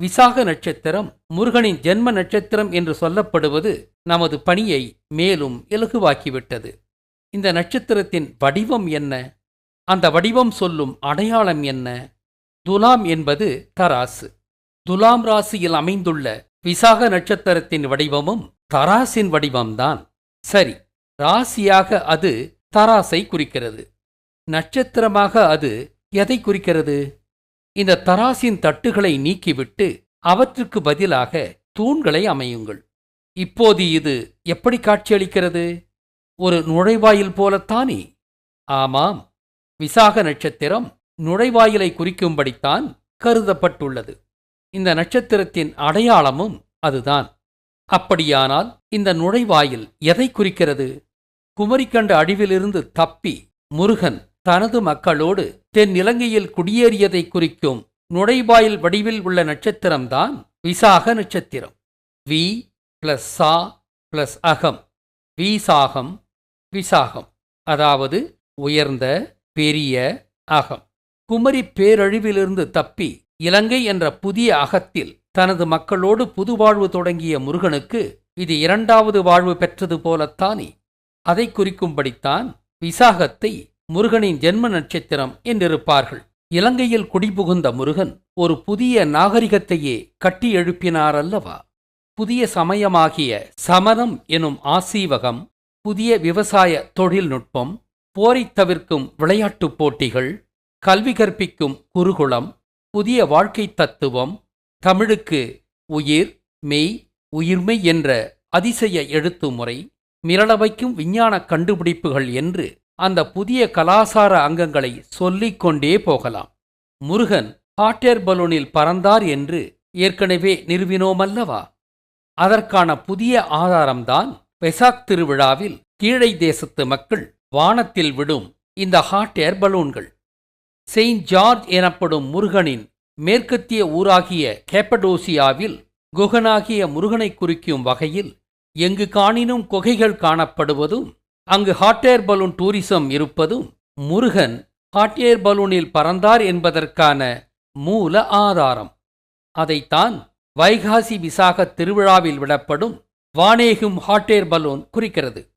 விசாக நட்சத்திரம் முருகனின் ஜென்ம நட்சத்திரம் என்று சொல்லப்படுவது நமது பணியை மேலும் இலகுவாக்கிவிட்டது. இந்த நட்சத்திரத்தின் வடிவம் என்ன? அந்த வடிவம் சொல்லும் அடையாளம் என்ன? துலாம் என்பது தராசு. துலாம் ராசியில் அமைந்துள்ள விசாக நட்சத்திரத்தின் வடிவமும் தராசின் வடிவம்தான். சரி ராசியாக அது தராசை குறிக்கிறது. நட்சத்திரமாக அது எதை குறிக்கிறது? இந்த தராசின் தட்டுகளை நீக்கிவிட்டு அவற்றுக்கு பதிலாக தூண்களை அமையுங்கள். இப்போது இது எப்படி காட்சியளிக்கிறது? ஒரு நுழைவாயில் போலத்தானே? ஆமாம் விசாக நட்சத்திரம் நுழைவாயிலை குறிக்கும்படித்தான் கருதப்பட்டுள்ளது. இந்த நட்சத்திரத்தின் அடையாளமும் அதுதான். அப்படியானால் இந்த நுழைவாயில் எதை குறிக்கிறது? குமரிக்கண்ட அழிவிலிருந்து தப்பி முருகன் தனது மக்களோடு தென் இலங்கையில் குடியேறியதை குறிக்கும் நுழைவாயில் வடிவில் உள்ள நட்சத்திரம்தான் விசாக நட்சத்திரம். வி பிளஸ் சா பிளஸ் அகம். வீசாகம் விசாகம். அதாவது உயர்ந்த பெரிய அகம். குமரி பேரழிவிலிருந்து தப்பி இலங்கை என்ற புதிய அகத்தில் தனது மக்களோடு புது வாழ்வு தொடங்கிய முருகனுக்கு இது இரண்டாவது வாழ்வு பெற்றது போலத்தானே. அதை குறிக்கும்படித்தான் விசாகத்தை முருகனின் ஜென்ம நட்சத்திரம் என்றிருப்பார்கள். இலங்கையில் குடிபுகுந்த முருகன் ஒரு புதிய நாகரிகத்தையே கட்டி எழுப்பினார் அல்லவா புதிய சமயமாகிய சமணம் எனும் ஆசீவகம் புதிய விவசாய தொழில்நுட்பம் போரைத் தவிர்க்கும் விளையாட்டுப் போட்டிகள் கல்வி கற்பிக்கும் குருகுலம் புதிய வாழ்க்கை தத்துவம் தமிழுக்கு உயிர் மெய் உயிர்மை என்ற அதிசய எழுத்து முறை மிரள வைக்கும் விஞ்ஞான கண்டுபிடிப்புகள் என்று அந்த புதிய கலாசார அங்கங்களை சொல்லிக் கொண்டே போகலாம். முருகன் ஹாட் ஏர் பலூனில் பறந்தார் என்று ஏற்கனவே நிறுவினோமல்லவா? அதற்கான புதிய ஆதாரம்தான் பெசாக் திருவிழாவில் கீழை தேசத்து மக்கள் வானத்தில் விடும் இந்த ஹாட் ஏர் பலூன்கள். செயின்ட் ஜார்ஜ் எனப்படும் முருகனின் மேற்கத்திய ஊராகிய கேப்படோசியாவில் குகனாகிய முருகனை குறிக்கும் வகையில் எங்கு காணினும் குகைகள் காணப்படுவதும் அங்கு ஹாட் ஏர் பலூன் டூரிசம் இருப்பதும் முருகன் ஹாட் ஏர் பலூனில் பறந்தார் என்பதற்கான மூல ஆதாரம். அதைத்தான் வைகாசி விசாக திருவிழாவில் விடப்படும் வானேகும் ஹாட் ஏர் பலூன் குறிக்கிறது.